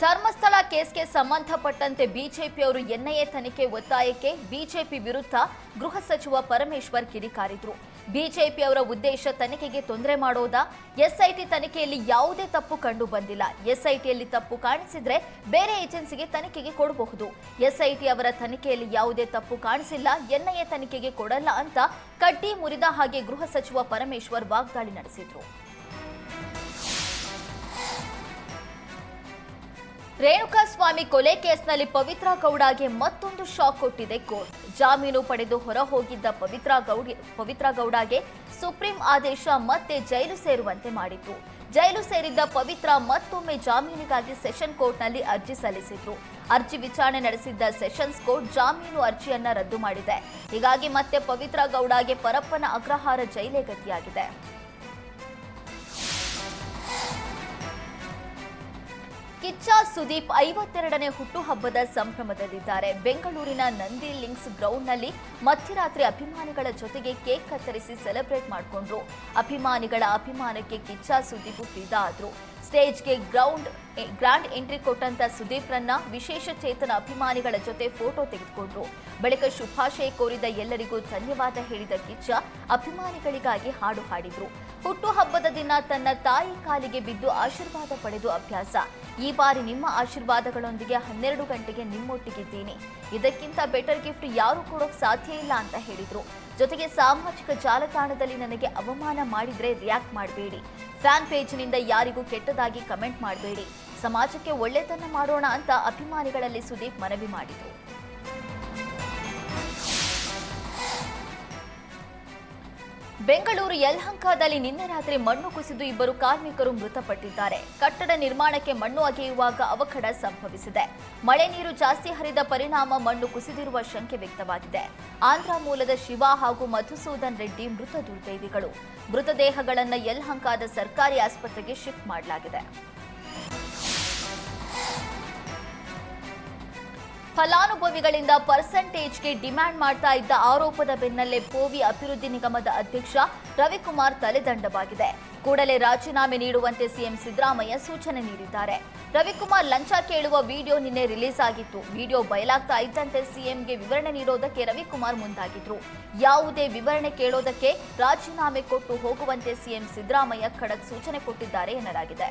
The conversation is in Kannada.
ಧರ್ಮಸ್ಥಳ ಕೇಸ್ಗೆ ಸಂಬಂಧಪಟ್ಟಂತೆ ಬಿಜೆಪಿಯವರು ಎನ್ಐಎ ತನಿಖೆ ಒತ್ತಾಯಕ್ಕೆ ಬಿಜೆಪಿ ವಿರುದ್ಧ ಗೃಹ ಸಚಿವ ಪರಮೇಶ್ವರ್ ಕಿಡಿಕಾರಿದ್ರು. ಬಿಜೆಪಿಯವರ ಉದ್ದೇಶ ತನಿಖೆಗೆ ತೊಂದರೆ ಮಾಡೋದಾ? ಎಸ್ಐಟಿ ತನಿಖೆಯಲ್ಲಿ ಯಾವುದೇ ತಪ್ಪು ಕಂಡು ಬಂದಿಲ್ಲ ಎಸ್ಐಟಿಯಲ್ಲಿ ತಪ್ಪು ಕಾಣಿಸಿದ್ರೆ ಬೇರೆ ಏಜೆನ್ಸಿಗೆ ತನಿಖೆಗೆ ಕೊಡಬಹುದು. ಎಸ್ಐಟಿ ಅವರ ತನಿಖೆಯಲ್ಲಿ ಯಾವುದೇ ತಪ್ಪು ಕಾಣಿಸಿಲ್ಲ. ಎನ್ಐಎ ತನಿಖೆಗೆ ಕೊಡಲ್ಲ ಅಂತ ಕಡ್ಡಿ ಮುರಿದ ಹಾಗೆ ಗೃಹ ಸಚಿವ ಪರಮೇಶ್ವರ್ ವಾಗ್ದಾಳಿ ನಡೆಸಿದ್ರು. ರೇಣುಕಾಸ್ವಾಮಿ ಕೊಲೆ ಕೇಸ್ನಲ್ಲಿ ಪವಿತ್ರ ಗೌಡಗೆ ಮತ್ತೊಂದು ಶಾಕ್ ಕೊಟ್ಟಿದೆ ಕೋರ್ಟ್. ಜಾಮೀನು ಪಡೆದು ಹೊರ ಹೋಗಿದ್ದ ಪವಿತ್ರ ಗೌಡ, ಪವಿತ್ರ ಗೌಡಗೆ ಸುಪ್ರೀಂ ಆದೇಶ ಮತ್ತೆ ಜೈಲು ಸೇರುವಂತೆ ಮಾಡಿತು ಜೈಲು ಸೇರಿದ್ದ ಪವಿತ್ರ ಮತ್ತೊಮ್ಮೆ ಜಾಮೀನಿಗಾಗಿ ಸೆಷನ್ ಕೋರ್ಟ್ನಲ್ಲಿ ಅರ್ಜಿ ಸಲ್ಲಿಸಿದ್ರು. ಅರ್ಜಿ ವಿಚಾರಣೆ ನಡೆಸಿದ್ದ ಸೆಷನ್ಸ್ ಕೋರ್ಟ್ ಜಾಮೀನು ಅರ್ಜಿಯನ್ನ ರದ್ದು ಮಾಡಿದೆ. ಹೀಗಾಗಿ ಮತ್ತೆ ಪವಿತ್ರ ಗೌಡಗೆ ಪರಪ್ಪನ ಅಗ್ರಹಾರ ಜೈಲೇ ಗತಿಯಾಗಿದೆ. ಕಿಚ್ಚ ಸುದೀಪ್ ಐವತ್ತೆರಡನೇ ಹುಟ್ಟುಹಬ್ಬದ ಸಂಭ್ರಮದಲ್ಲಿದ್ದಾರೆ. ಬೆಂಗಳೂರಿನ ನಂದಿ ಲಿಂಕ್ಸ್ ಗ್ರೌಂಡ್ನಲ್ಲಿ ಮಧ್ಯರಾತ್ರಿ ಅಭಿಮಾನಿಗಳ ಜೊತೆಗೆ ಕೇಕ್ ಕತ್ತರಿಸಿ ಸೆಲೆಬ್ರೇಟ್ ಮಾಡಿಕೊಂಡ್ರು. ಅಭಿಮಾನಿಗಳ ಅಭಿಮಾನಕ್ಕೆ ಕಿಚ್ಚ ಸುದೀಪ್ ಫಿದಾ ಆದ್ರು. ಸ್ಟೇಜ್ಗೆ ಗ್ರೌಂಡ್ ಗ್ರಾಂಡ್ ಎಂಟ್ರಿ ಕೊಟ್ಟಂತ ಸುದೀಪ್ರನ್ನ ವಿಶೇಷ ಚೇತನ ಅಭಿಮಾನಿಗಳ ಜೊತೆ ಫೋಟೋ ತೆಗೆದುಕೊಂಡ್ರು. ಬಳಿಕ ಶುಭಾಶಯ ಕೋರಿದ ಎಲ್ಲರಿಗೂ ಧನ್ಯವಾದ ಹೇಳಿದ ಕಿಚ್ಚ ಅಭಿಮಾನಿಗಳಿಗಾಗಿ ಹಾಡು ಹಾಡಿದ್ರು. ಹುಟ್ಟುಹಬ್ಬದ ದಿನ ತನ್ನ ತಾಯಿ ಕಾಲಿಗೆ ಬಿದ್ದು ಆಶೀರ್ವಾದ ಪಡೆದು ಅಭ್ಯಾಸ. ಈ ಬಾರಿ ನಿಮ್ಮ ಆಶೀರ್ವಾದಗಳೊಂದಿಗೆ ಹನ್ನೆರಡು ಗಂಟೆಗೆ ನಿಮ್ಮೊಟ್ಟಿಗಿದ್ದೀನಿ. ಇದಕ್ಕಿಂತ ಬೆಟರ್ ಗಿಫ್ಟ್ ಯಾರು ಕೊಡೋಕ್ ಸಾಧ್ಯ ಇಲ್ಲ ಅಂತ ಹೇಳಿದ್ರು. ಜೊತೆಗೆ ಸಾಮಾಜಿಕ ಜಾಲತಾಣದಲ್ಲಿ ನನಗೆ ಅವಮಾನ ಮಾಡಿದ್ರೆ ರಿಯಾಕ್ಟ್ ಮಾಡಬೇಡಿ. ಫ್ಯಾನ್ ಪೇಜ್ನಿಂದ ಯಾರಿಗೂ ಕೆಟ್ಟದಾಗಿ ಕಮೆಂಟ್ ಮಾಡಬೇಡಿ. ಸಮಾಜಕ್ಕೆ ಒಳ್ಳೆತನ ಮಾಡೋಣ ಅಂತ ಅಭಿಮಾನಿಗಳಲ್ಲಿ ಸುದೀಪ್ ಮನವಿ ಮಾಡಿದ್ರು. ಬೆಂಗಳೂರು ಯಲಹಂಕದಲ್ಲಿ ನಿನ್ನೆ ರಾತ್ರಿ ಮಣ್ಣು ಕುಸಿದು ಇಬ್ಬರು ಕಾರ್ಮಿಕರು ಮೃತಪಟ್ಟಿದ್ದಾರೆ. ಕಟ್ಟಡ ನಿರ್ಮಾಣಕ್ಕೆ ಮಣ್ಣು ಅಗೆಯುವಾಗ ಅವಘಡ ಸಂಭವಿಸಿದೆ. ಮಳೆ ನೀರು ಜಾಸ್ತಿ ಹರಿದ ಪರಿಣಾಮ ಮಣ್ಣು ಕುಸಿದಿರುವ ಶಂಕೆ ವ್ಯಕ್ತವಾಗಿದೆ. ಆಂಧ್ರ ಮೂಲದ ಶಿವ ಹಾಗೂ ಮಧುಸೂದನ್ ರೆಡ್ಡಿ ಮೃತ ದುರ್ದೈವಿಗಳು. ಮೃತದೇಹಗಳನ್ನು ಯಲಹಂಕದ ಸರ್ಕಾರಿ ಆಸ್ಪತ್ರೆಗೆ ಶಿಫ್ಟ್ ಮಾಡಲಾಗಿದೆ. ಫಲಾನುಭವಿಗಳಿಂದ ಪರ್ಸೆಂಟೇಜ್ಗೆ ಡಿಮ್ಯಾಂಡ್ ಮಾಡ್ತಾ ಇದ್ದ ಆರೋಪದ ಬೆನ್ನಲ್ಲೇ ಪೋವಿ ಅಭಿವೃದ್ಧಿ ನಿಗಮದ ಅಧ್ಯಕ್ಷ ರವಿಕುಮಾರ್ ತಲೆದಂಡವಾಗಿದೆ. ಕೂಡಲೇ ರಾಜೀನಾಮೆ ನೀಡುವಂತೆ ಸಿಎಂ ಸಿದ್ದರಾಮಯ್ಯ ಸೂಚನೆ ನೀಡಿದ್ದಾರೆ. ರವಿಕುಮಾರ್ ಲಂಚ ಕೇಳುವ ವಿಡಿಯೋ ನಿನ್ನೆ ರಿಲೀಸ್ ಆಗಿತ್ತು ವಿಡಿಯೋ ಬಯಲಾಗ್ತಾ ಇದ್ದಂತೆ ಸಿಎಂಗೆ ವಿವರಣೆ ನೀಡೋದಕ್ಕೆ ರವಿಕುಮಾರ್ ಮುಂದಾಗಿದ್ರು. ಯಾವುದೇ ವಿವರಣೆ ಕೇಳೋದಕ್ಕೆ ರಾಜೀನಾಮೆ ಕೊಟ್ಟು ಹೋಗುವಂತೆ ಸಿಎಂ ಸಿದ್ದರಾಮಯ್ಯ ಖಡಕ್ ಸೂಚನೆ ಕೊಟ್ಟಿದ್ದಾರೆ ಎನ್ನಲಾಗಿದೆ.